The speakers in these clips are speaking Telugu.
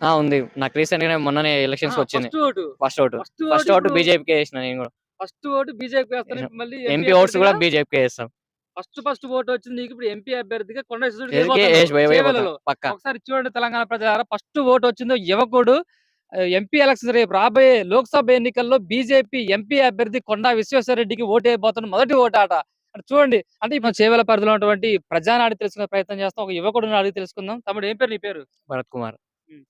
ఆ, ఉంది. నాకు రీసెంట్గా మొన్ననే ఎలక్షన్స్ వచ్చింది. First vote. First vote. బీజేపీకి వేసిన నేను కూడా. ఫస్ట్ ఓటు బీజేపీ వేస్తాను మళ్ళీ ఎంపీ ఓట్స్ కూడా బీజేపీకి వేస్తాం ఫస్ట్ ఫస్ట్ ఓటు వచ్చింది నీకు ఇప్పుడు ఎంపీ అభ్యర్థిగా కొండ ఒకసారి చూడండి తెలంగాణ ప్రజలారా. ఫస్ట్ ఓటు వచ్చిందో యువకుడు ఎంపీ ఎలక్షన్ రేపు రాబోయే లోక్సభ ఎన్నికల్లో బీజేపీ ఎంపీ అభ్యర్థి కొండా విశ్వేశ్వరరెడ్డికి ఓటు వేయబోతున్న మొదటి ఓటు ఆట అటు చూడండి. అంటే ఇప్పుడు చేవెల పరిధిలో ఉన్నటువంటి ప్రజాని అడిగి తెలుసుకునే ప్రయత్నం చేస్తాం. ఒక యువకుడిని అడిగి తెలుసుకుందాం. తమ్ముడు ఏం పేరు నీ పేరు? భరత్ కుమార్.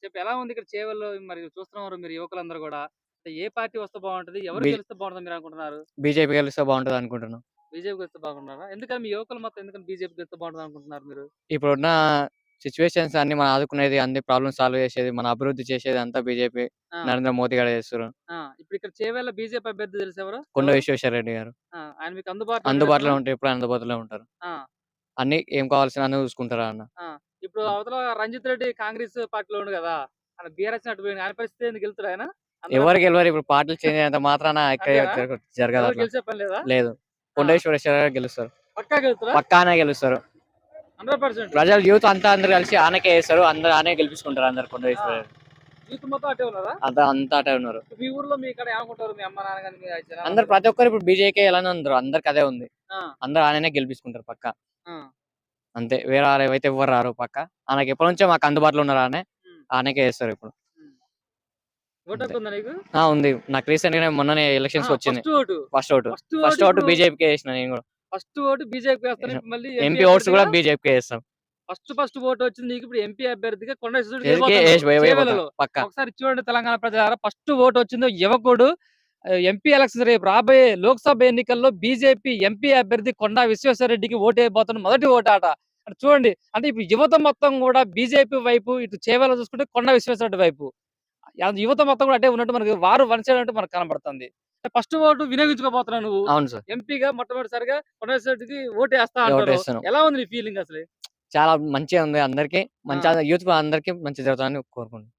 చెప్పు ఎలా ఉంది ఇక్కడ చేవెల్లో మరి చూస్తున్నారు మీరు యువకులందరూ కూడా. ఏ పార్టీ వస్తే బాగుంటది? ఎవరు గెలిస్తే బాగుంటుంది మీరు అనుకుంటున్నారు? బీజేపీ గెలిస్తే బాగుంటది అనుకుంటున్నాను బీజేపీ గెలిస్తే బాగుంటున్నారా? ఎందుకని మీ యువకులు మొత్తం ఎందుకని బీజేపీ గెలిస్తే బాగుంటుంది అనుకుంటున్నారు మీరు? ఇప్పుడున్న సిచ్యువేషన్స్ అన్ని మనం ఆదుకునేది అన్ని ప్రాబ్లమ్స్ సాల్వ్ చేసేది మన అభివృద్ధి చేసేది అంతా బీజేపీ ఆ, నరేంద్ర మోదీ గారు చేస్తారు ఆ, ఇప్పుడు ఇక్కడ చేవెళ్ళ బీజేపీ అభ్యర్థి తెలిసి ఎవరు? కొండ? విశ్వేశ్వర రెడ్డి గారు. ఆ, ఆయన మీకు అందుబాటులో అందుబాటులో ఉంటారా? ఉంటే ఎప్పుడు అందుబాటులో ఉంటారు. ఆ, అన్ని ఏం కావాల్సిన అన్ని చూసుకుంటారా అన్న? ఇప్పుడు అవతల రంజిత్ రెడ్డి కాంగ్రెస్ పార్టీలో ఉండు కదా ఆయన బీఆర్ఎస్ నటు ఆయన పరిస్థితి ఎందుకు గెలుతాడు ఆయన? అందరూ ఎవరికి గెలవరు? ఇప్పుడు పార్టీలు చేంజ్ అయినంత మాత్రాన ఇక్కడ అంతేనా? జరగదు ఎవరు అట్లా. గెలిచే పని లేదా? లేదు. కొండేశ్వరేశ్వర గారు గెలుస్తారు. పక్కా గెలుతారా పక్కానే గెలుస్తారు. ప్రజలు యూత్ అంతా అందరు కలిసి ఆనకే వేస్తారు అందరు ఆనే గెలిపించుకుంటారు అందరు కొండేశ్వర ఉన్నారా? అంతా అంతా అటే ఉన్నారు. మీ ఊర్లో మీ ఇక్కడ ఏమనుకుంటారు? మీ అమ్మ నాన్న కానీ మీ జనాలు అందరు ప్రతి ఒక్కరు ఇప్పుడు బీజేపీ ఎలానే ఉన్నారు అందరికి అదే ఉంది. అందరు ఆయననే గెలిపించుకుంటారు పక్క. అంతే వేరే ఏవైతే ఎవరు రారు పక్క. ఆయనకి ఎప్పటి నుంచో మాకు అందుబాటులో ఉన్నారు ఆనే ఆనకే వేస్తారు ఇప్పుడు. ఉందా నీకు? ఆ ఉంది. నాకు రీసెంట్గా మొన్ననే ఎలక్షన్స్ వచ్చింది. First vote. First vote. బీజేపీకి వేసిన నేను కూడా. ఫస్ట్ ఓటు బీజేపీ వేస్తాను మళ్ళీ ఎంపీ ఓట్స్ కూడా బీజేపీకి వేస్తాం. ఫస్ట్ ఫస్ట్ ఓటు వచ్చింది నీకు ఇప్పుడు ఎంపీ అభ్యర్థిగా కొండ ఒకసారి చూడండి తెలంగాణ ప్రజలారా ఫస్ట్ ఓటు వచ్చిందో యువకుడు ఎంపీ ఎలక్షన్ రేపు రాబోయే లోక్సభ ఎన్నికల్లో బీజేపీ ఎంపీ అభ్యర్థి కొండా విశ్వేశ్వరరెడ్డికి ఓటు వేయబోతున్న మొదటి ఓటు ఆట అటు చూడండి అంటే ఇప్పుడు యువత మొత్తం కూడా బీజేపీ వైపు ఇటు చేవేలా చూసుకుంటే కొండా విశ్వేశ్వరరెడ్డి వైపు. యువత మొత్తం కూడా అంటే ఉన్నట్టు మనకి వారు వన్ సైడ్ అంటే మనకు కనబడుతుంది. ఫస్ట్ ఓటు వినియోగించుకోబోతున్నావు నువ్వు. అవును సార్. ఎంపీగా మొట్టమొదటిసారిగా విశ్వేశ్వరరెడ్డికి ఓటు వేస్తా అంటారు. ఎలా ఉంది నీ ఫీలింగ్ అసలు? చాలా మంచిగా ఉంది అందరికి. మంచి యూత్ అందరికి మంచి జరుగుతుందని కోరుకుంటున్నాను.